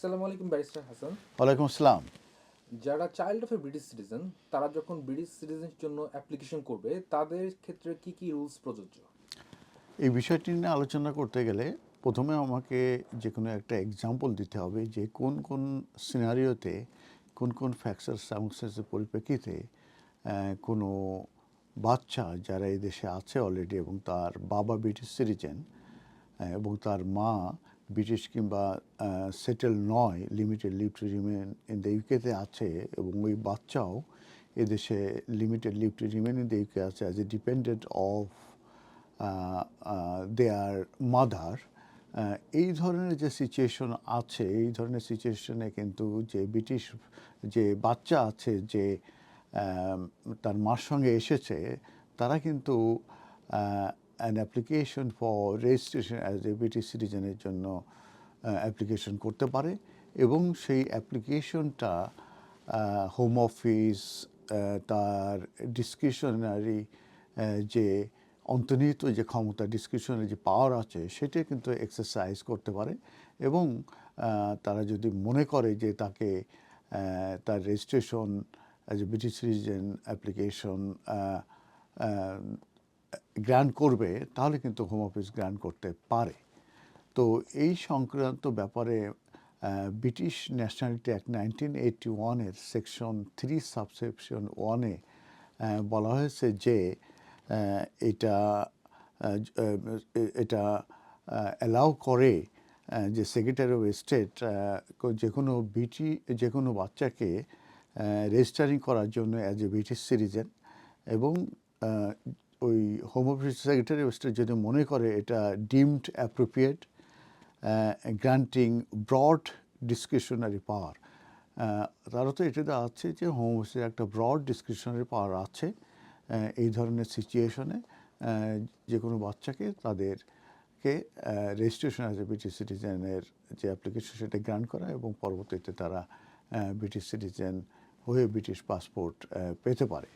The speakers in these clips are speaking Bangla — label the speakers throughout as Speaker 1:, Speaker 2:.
Speaker 1: আসসালামু আলাইকুম ব্যারিস্টার হাসান।
Speaker 2: ওয়ালাইকুম আসসালাম।
Speaker 1: যারা child of a British citizen তারা যখন ব্রিটিশ সিটিজেনের জন্য অ্যাপ্লিকেশন করবে তাদের ক্ষেত্রে কি কি রুলস প্রযোজ্য?
Speaker 2: এই বিষয়টি নিয়ে আলোচনা করতে গেলে প্রথমে আমাকে যে কোনো একটা এক্সাম্পল দিতে হবে যে কোন কোন সিনারিওতে কোন কোন ফ্যাক্টর সামসেসের পরিপ্রেক্ষিতে কোনো বাচ্চা যারা এই দেশে আছে অলরেডি এবং তার বাবা ব্রিটিশ সিটিজেন এবং তার মা ব্রিটিশ কিংবা সেটেল নয় limited leave to remain in the ইউকেতে আছে এবং ওই বাচ্চাও এদেশে limited leave to remain in the UK আছে as a dependent of their mother এই ধরনের যে সিচুয়েশন আছে, এই ধরনের সিচুয়েশনে কিন্তু যে ব্রিটিশ, যে বাচ্চা আছে, যে তার মার সঙ্গে এসেছে, তারা কিন্তু an application for registration as a British সিটিজেনের জন্য অ্যাপ্লিকেশন করতে পারে এবং সেই অ্যাপ্লিকেশনটা হোম অফিস তার ডিসক্রিশনারি যে অন্তর্নিহিত যে ক্ষমতা ডিসক্রিপশনের যে পাওয়ার আছে সেটা কিন্তু এক্সারসাইজ করতে পারে এবং আহ, তারা যদি মনে করে যে তাকে তার registration as a British citizen application grant করবে, তাহলে কিন্তু হোম অফিস গ্র্যান্ট করতে পারে। তো এই সংক্রান্ত ব্যাপারে British nationality act nineteen eighty ওয়ানের সেকশন থ্রি সাবসেকশন ওয়ানে বলা হয়েছে যে এটা এটা অ্যালাউ করে যে সেক্রেটারি অফ স্টেট যে কোনো বিটি যে কোনো বাচ্চাকে রেজিস্টারিং করার জন্য অ্যাজ এ ব্রিটিশ সিটিজেন এবং ওই হোম অফিস সেক্রেটারি অফ যদি মনে করে এটা deemed appropriate granting broad discretionary power তারা তো এটা আছে যে হোম অফিসের একটা ব্রড ডিসক্রিপশনারি পাওয়ার আছে এই ধরনের সিচুয়েশনে যে কোনো বাচ্চাকে তাদেরকে রেজিস্ট্রেশন আছে ব্রিটিশ সিটিজেনের যে অ্যাপ্লিকেশন সেটা গ্রান্ট করা এবং পরবর্তীতে তারা ব্রিটিশ সিটিজেন হয়ে ব্রিটিশ পাসপোর্ট পেতে পারে।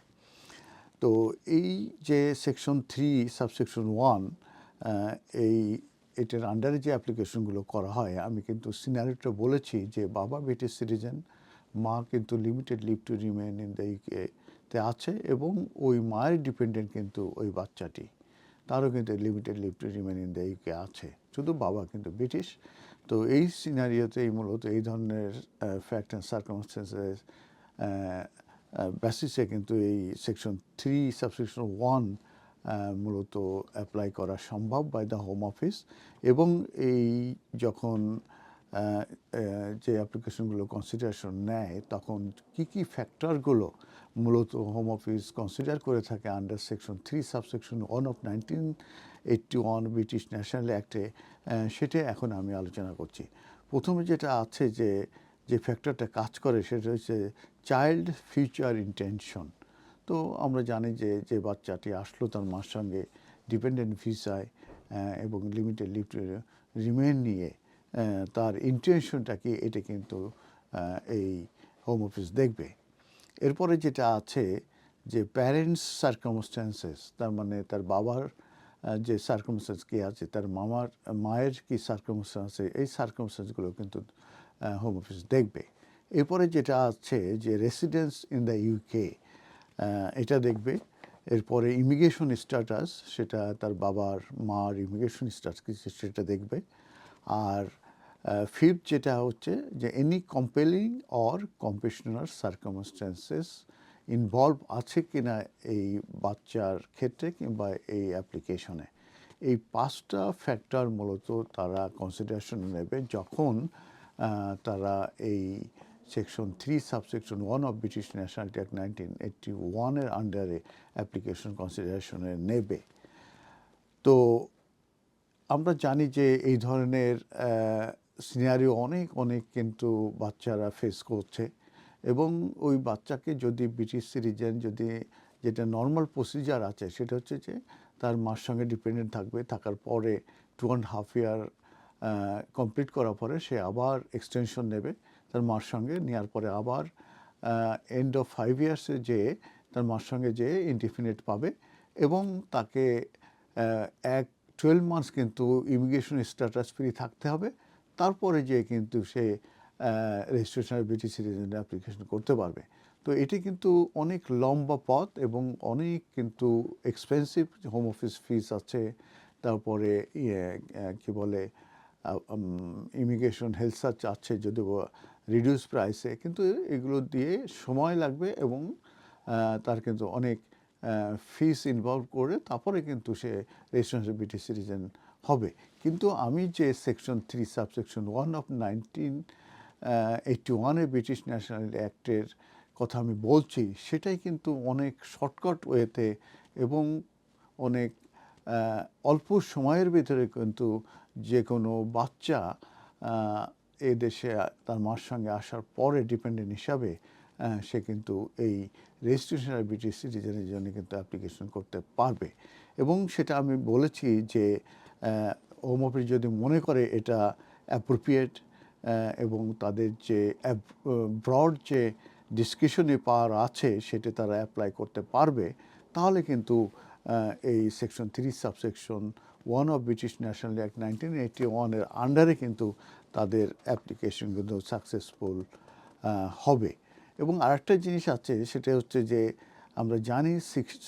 Speaker 2: তো এই যে সেকশন থ্রি সাবসেকশন ওয়ান এই এটার আন্ডারে যে অ্যাপ্লিকেশনগুলো করা হয়, আমি কিন্তু সিনারিটা বলেছি যে বাবা ব্রিটিশ সিটিজেন মা কিন্তু limited leave to remain in the তে আছে এবং ওই মায়ের ডিপেন্ডেন্ট কিন্তু ওই বাচ্চাটি। তারও কিন্তু limited leave to remain in the UK আছে। শুধু বাবা কিন্তু ব্রিটিশ। তো এই সিনারিওতেই মূলত এই ধরনের ফ্যাক্ট অ্যান্ড সার্কামস্টেন্সেস বেসিসে কিন্তু এই সেকশন থ্রি সাবসেকশন ওয়ান মূলত অ্যাপ্লাই করা সম্ভব বাই দ্য হোম অফিস এবং এই যখন যে অ্যাপ্লিকেশনগুলো কনসিডারেশন নেয়, তখন কি কি ফ্যাক্টরগুলো মূলত হোম অফিস কনসিডার করে থাকে under section three subsection one of nineteen eighty one British national অ্যাক্টে সেটা এখন আমি আলোচনা করছি। প্রথমে যেটা আছে যে যে ফ্যাক্টরটা কাজ করে সেটা হচ্ছে চাইল্ড ফিউচার ইন্টেনশন তো আমরা জানি যে যে বাচ্চাটি আসলো তার মার সঙ্গে ডিপেন্ডেন্ট ভিসায় এবং লিমিটেড লিভ রিমেন নিয়ে তার ইন্টেনশনটা কি এটা কিন্তু এই হোম অফিস দেখবে। এরপরে যেটা আছে যে প্যারেন্টস সার্কামস্ট্যান্সেস তার মানে তার বাবার যে সার্কামস্ট্যান্স কী আছে, তার মামার, মায়ের কি সার্কামস্ট্যান্স এই সার্কামস্ট্যান্সগুলো কিন্তু হোম অফিস দেখবে। এরপরে যেটা আছে যে রেসিডেন্স ইন দ্য ইউকে এটা দেখবে। এরপরে ইমিগ্রেশন স্ট্যাটাস সেটা তার বাবার, মার ইমিগ্রেশন স্ট্যাটাস সেটা দেখবে। আর ফিফথ যেটা হচ্ছে যে any compelling or compassionate circumstances involve আছে কি না এই বাচ্চার ক্ষেত্রে কিংবা এই অ্যাপ্লিকেশনে এই পাঁচটা ফ্যাক্টর মূলত তারা কনসিডারেশন নেবে যখন তারা এই section three subsection one of British nationality act nineteen eighty ওয়ানের আন্ডারে অ্যাপ্লিকেশন কনসিডারেশনে নেবে। তো আমরা জানি যে এই ধরনের সিনারিও অনেক অনেক কিন্তু বাচ্চারা ফেস করছে এবং ওই বাচ্চাকে যদি ব্রিটিশ সিটিজেন যদি যেটা নর্মাল প্রসিজার আছে সেটা হচ্ছে যে তার মার সঙ্গে ডিপেন্ডেন্ট থাকবে, থাকার পরে two and half year complete করার পরে সে আবার এক্সটেনশন নেবে। তার মার সঙ্গে নেওয়ার পরে আবার এন্ড অফ ফাইভ ইয়ার্সে যে তার মার সঙ্গে যে ইনডিফিনিট পাবে এবং তাকে এক টুয়েলভ মান্থস কিন্তু ইমিগ্রেশন স্ট্যাটাস ফ্রি থাকতে হবে। তারপরে যে কিন্তু সে রেজিস্ট্রেশন ব্রিটিশ সিটিজেন অ্যাপ্লিকেশন করতে পারবে। তো এটি কিন্তু অনেক লম্বা পথ এবং অনেক কিন্তু এক্সপেন্সিভ হোম অফিস ফিস আছে। তারপরে ইয়ে কি বলে ইমিগ্রেশন হেলথ সার্চ আছে যদিও রিডিউস প্রাইসে কিন্তু এগুলো দিয়ে সময় লাগবে এবং তার কিন্তু অনেক ফিস ইনভলভ করে তারপরে কিন্তু সে রেজিস্ট্রেশন ব্রিটিশ সিটিজেন হবে। কিন্তু আমি যে section three subsection one of nineteen eighty ওয়ানের ব্রিটিশ ন্যাশনাল অ্যাক্টের কথা আমি বলছি, সেটাই কিন্তু অনেক শর্টকাট ওয়েতে এবং অনেক অল্প সময়ের ভিতরে কিন্তু যে কোনো বাচ্চা এ দেশে তার মার সঙ্গে আসার পরে ডিপেন্ডেন্ট হিসাবে সে কিন্তু এই রেজিস্ট্রেশন আর ব্রিটিশ সিটিজেনের জন্য কিন্তু অ্যাপ্লিকেশন করতে পারবে। এবং সেটা আমি বলেছি যে হোম যদি মনে করে এটা অ্যাপ্রোপ্রিয়েট এবং তাদের যে ব্রড যে ডিসক্রিপশনে পাওয়ার আছে, সেটা তারা অ্যাপ্লাই করতে পারবে, তাহলে কিন্তু এই section three subsection one of British national act nineteen eighty ওয়ানের আন্ডারে কিন্তু তাদের অ্যাপ্লিকেশন কিন্তু সাকসেসফুল হবে। এবং আরেকটা জিনিস আছে, সেটা হচ্ছে যে আমরা জানি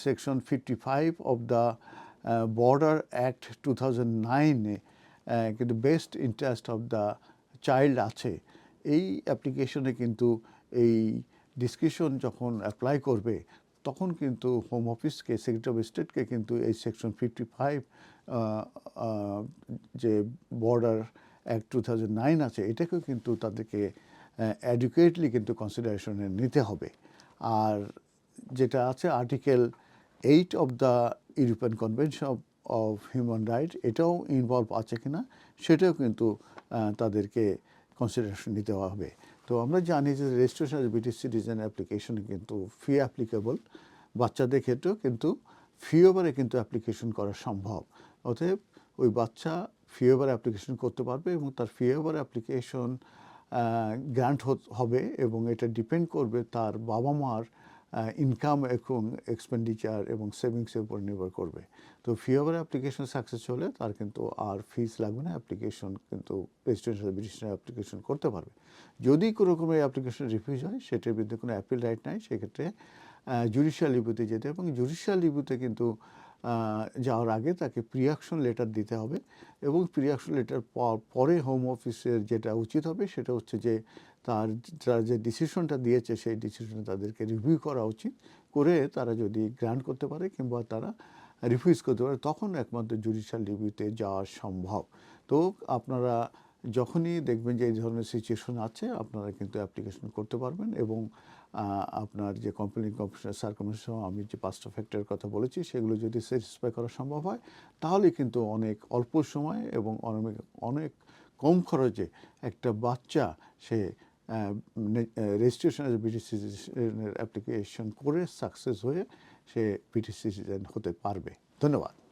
Speaker 2: section fifty five of the border act two thousand নাইনে কিন্তু best interest of the child আছে। এই অ্যাপ্লিকেশনে কিন্তু এই ডিসক্রিপশন যখন অ্যাপ্লাই করবে তখন কিন্তু হোম অফিসকে সেক্রেটারি অফ স্টেটকে কিন্তু এই সেকশন ফিফটি ফাইভ যে border act two thousand nine আছে, এটাকেও কিন্তু তাদেরকে অ্যাডুকেটলি কিন্তু কনসিডারেশনে নিতে হবে। আর যেটা আছে article eight of the European convention of of human right এটাও ইনভলভ আছে কিনা, সেটাও কিন্তু তাদেরকে কনসিডারেশন নিতে হবে। তো আমরা জানি যে রেজিস্ট্রেশন ব্রিটিশ সিটিজেন অ্যাপ্লিকেশন কিন্তু ফি অ্যাপ্লিকেবল বাচ্চাদের ক্ষেত্রেও কিন্তু ফি ওভারে কিন্তু অ্যাপ্লিকেশন করা সম্ভব। অতএব ওই বাচ্চা ফি ওভার অ্যাপ্লিকেশন করতে পারবে এবং তার ফি ওভার অ্যাপ্লিকেশন গ্র্যান্ট হবে এবং এটা ডিপেন্ড করবে তার বাবা মার ইনকাম এবং এক্সপেন্ডিচার এবং সেভিংসের উপর নির্ভর করবে। তো ফি ওভার অ্যাপ্লিকেশন সাকসেস হলে তার কিন্তু আর ফিস লাগবে না অ্যাপ্লিকেশন কিন্তু রেজিস্ট্রেশন ব্রিটিশনের অ্যাপ্লিকেশন করতে পারবে। যদি কোনো রকম অ্যাপ্লিকেশন রিফিউজ হয়, সেটার বিরুদ্ধে কোনো অ্যাপিল রাইট নাই, সেক্ষেত্রে জুডিশিয়াল রিভিউতে যেতে এবং জুডিশিয়াল রিভিউতে কিন্তু যাওয়ার আগে তাকে প্রিয়াকশন লেটার দিতে হবে এবং প্রিয়াকশন লেটার পরে হোম অফিসের যেটা উচিত হবে, সেটা হচ্ছে যে তার তারা যে ডিসিশনটা দিয়েছে, সেই ডিসিশন তাদেরকে রিভিউ করা উচিত। করে তারা যদি গ্রান্ট করতে পারে কিংবা তারা রিফিউজ করতে পারে, তখন একমাত্র জুডিশিয়াল রিভিউতে যাওয়া সম্ভব। তো আপনারা যখনই দেখবেন যে এই ধরনের সিচুয়েশন আছে, আপনারা কিন্তু অ্যাপ্লিকেশন করতে পারবেন এবং আপনার যে কমপ্লেন কমিশনের সার্কমেশন আমি যে পাঁচটা ফ্যাক্টরের কথা বলেছি, সেগুলো যদি স্যাটিসফাই করা সম্ভব হয়, তাহলে কিন্তু অনেক অল্প সময় এবং অনেক অনেক কম খরচে একটা বাচ্চা সে রেজিস্ট্রেশন ব্রিটিশ সিটিজেনের অ্যাপ্লিকেশন করে সাকসেস হয়ে সে ব্রিটিশ সিটিজেন হতে পারবে। ধন্যবাদ।